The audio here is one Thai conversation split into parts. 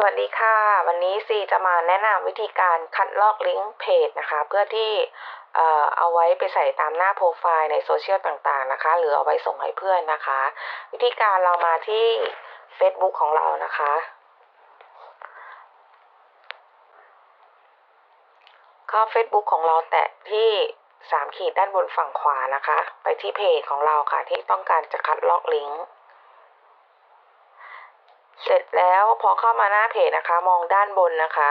สวัสดีค่ะ วันนี้ซีจะมาแนะนำวิธีการคัดลอกลิงก์เพจนะคะ เพื่อที่เอ่อเอาไว้ไปใส่ตามหน้าโปรไฟล์ในโซเชียลต่างๆนะคะ หรือเอาไว้ส่งให้เพื่อนนะคะ วิธีการเรามาที่ Facebook ของเรานะคะ เข้า Facebook ของเราแตะที่สามขีดด้านบนฝั่งขวานะคะ ไปที่เพจของเราค่ะที่ต้องการจะคัดลอกลิงก์ เสร็จแล้วพอเข้ามาหน้าเพจนะคะ มองด้านบนนะคะ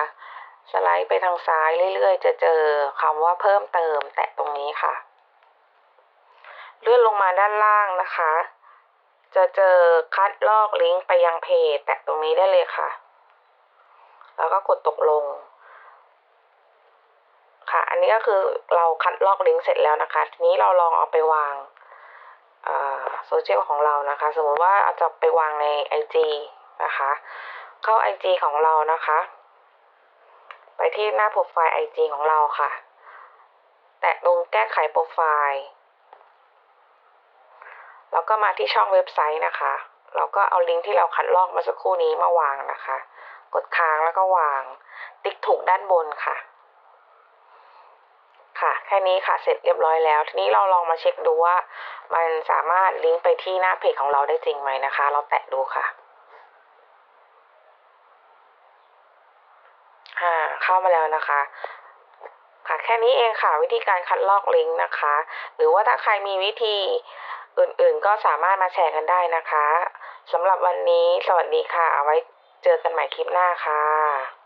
สไลด์ไปทางซ้ายเรื่อยๆ จะเจอคำว่าเพิ่มเติม แตะตรงนี้ค่ะ เลื่อนลงมาด้านล่างนะคะ จะเจอคัดลอกลิงก์ไปยังเพจ แตะตรงนี้ได้เลยค่ะ แล้วก็กดตกลง ค่ะ อันนี้ก็คือเราคัดลอกลิงก์เสร็จแล้วนะคะทีนี้เราลองเอาไปวางโซเชียลของเรานะคะ สมมติว่าอาจะไปวางใน IG นะคะ เข้า IG ของเรานะคะ ไปที่หน้าโปรไฟล์ IG ของเราค่ะ แตะตรงแก้ไขโปรไฟล์แล้วก็มาที่ช่องเว็บไซต์นะคะเราก็เอาลิงก์ที่เราคัดลอกมาสักครู่นี้มาวางนะคะ กดค้างแล้วก็วาง ติ๊กถูกด้านบนค่ะ ค่ะ แค่นี้ค่ะ เสร็จเรียบร้อยแล้ว ทีนี้เราลองมาเช็คดูว่า มันสามารถลิงก์ไปที่หน้าเพจของเราได้จริงไหมนะคะ เราแตะดูค่ะ อ่า เข้ามาแล้วนะคะค่ะแค่นี้เองค่ะวิธีการคัดลอกลิงก์นะคะ หรือว่าถ้าใครมีวิธีอื่นๆ ก็สามารถมาแชร์กันได้นะคะสำหรับวันนี้สวัสดีค่ะ เอาไว้เจอกันใหม่คลิปหน้าค่ะ